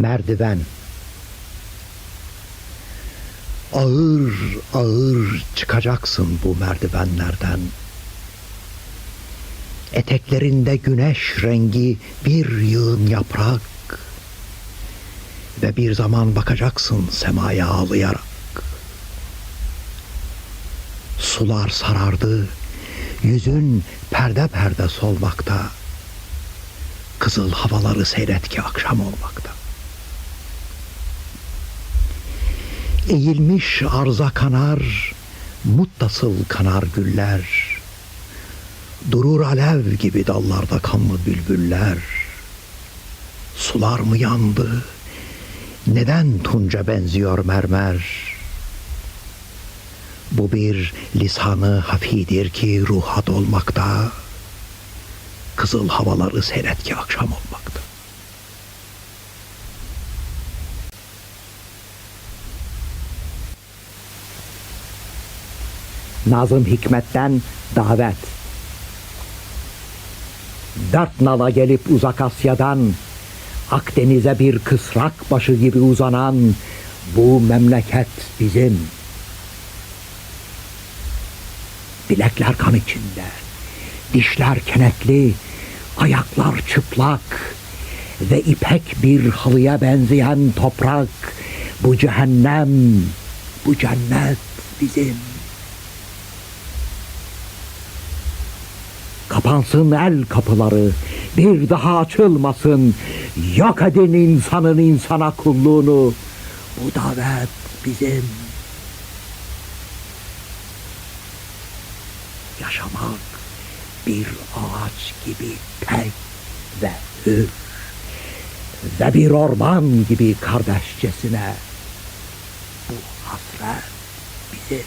Merdiven Ağır ağır çıkacaksın bu merdivenlerden. Eteklerinde güneş rengi bir yığın yaprak ve bir zaman bakacaksın semaya ağlayarak. Sular sarardı, yüzün perde perde solmakta. Kızıl havaları seyret ki akşam olmakta. Eğilmiş arza kanar, muttasıl kanar güller. Durur alev gibi dallarda kanlı bülbüller. Sular mı yandı? Neden tunca benziyor mermer? Bu bir lisanı hafidir ki ruha dolmakta. Kızıl havaları seyret ki akşam olmakta. Nazım Hikmet'ten davet. Dört nala gelip uzak Asya'dan Akdeniz'e bir kısrak başı gibi uzanan bu memleket bizim. Bilekler kan içinde, dişler kenetli, ayaklar çıplak ve ipek bir halıya benzeyen toprak bu cehennem, bu cennet bizim. Kapansın el kapıları, bir daha açılmasın. Yok edin insanın insana kulluğunu. Bu davet bizim. Yaşamak bir ağaç gibi tek ve hür. Ve bir orman gibi kardeşçesine. Bu hasret bizim.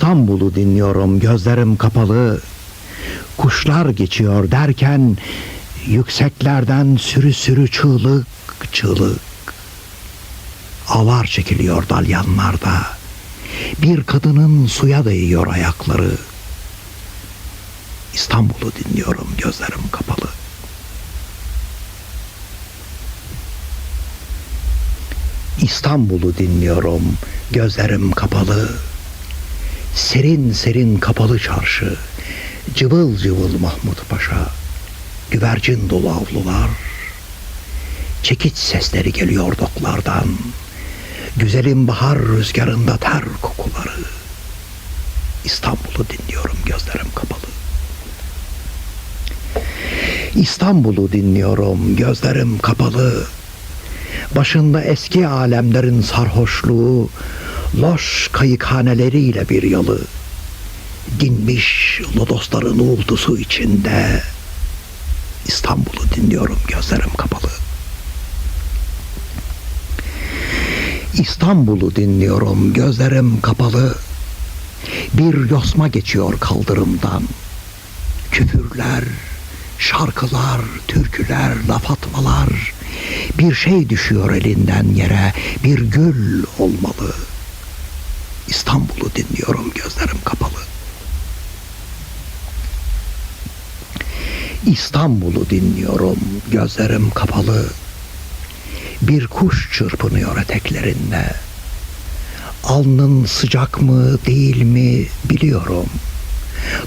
İstanbul'u dinliyorum gözlerim kapalı. Kuşlar geçiyor derken yükseklerden sürü sürü çığlık çığlık. Alar çekiliyor dalyanlarda. Bir kadının suya değiyor ayakları. İstanbul'u dinliyorum gözlerim kapalı. İstanbul'u dinliyorum gözlerim kapalı. Serin serin kapalı çarşı, Cıvıl cıvıl Mahmut Paşa, güvercin dolu avlular, çekiç sesleri geliyor doklardan, güzelim bahar rüzgarında ter kokuları. İstanbul'u dinliyorum gözlerim kapalı. İstanbul'u dinliyorum gözlerim kapalı. Başında eski alemlerin sarhoşluğu, loş kayıkhaneleriyle bir yalı. Dinmiş lodosların uğultusu içinde İstanbul'u dinliyorum gözlerim kapalı. İstanbul'u dinliyorum gözlerim kapalı. Bir yosma geçiyor kaldırımdan. Küfürler, şarkılar, türküler, laf atmalar. Bir şey düşüyor elinden yere, bir gül olmalı. İstanbul'u dinliyorum gözlerim kapalı. İstanbul'u dinliyorum gözlerim kapalı. Bir kuş çırpınıyor eteklerinde. Alnın sıcak mı değil mi biliyorum.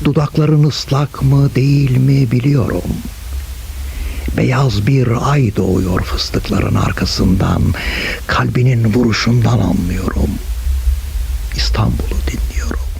Dudakların ıslak mı değil mi biliyorum. Beyaz bir ay doğuyor fıstıkların arkasından. Kalbinin vuruşundan anlıyorum. İstanbul'u dinliyorum.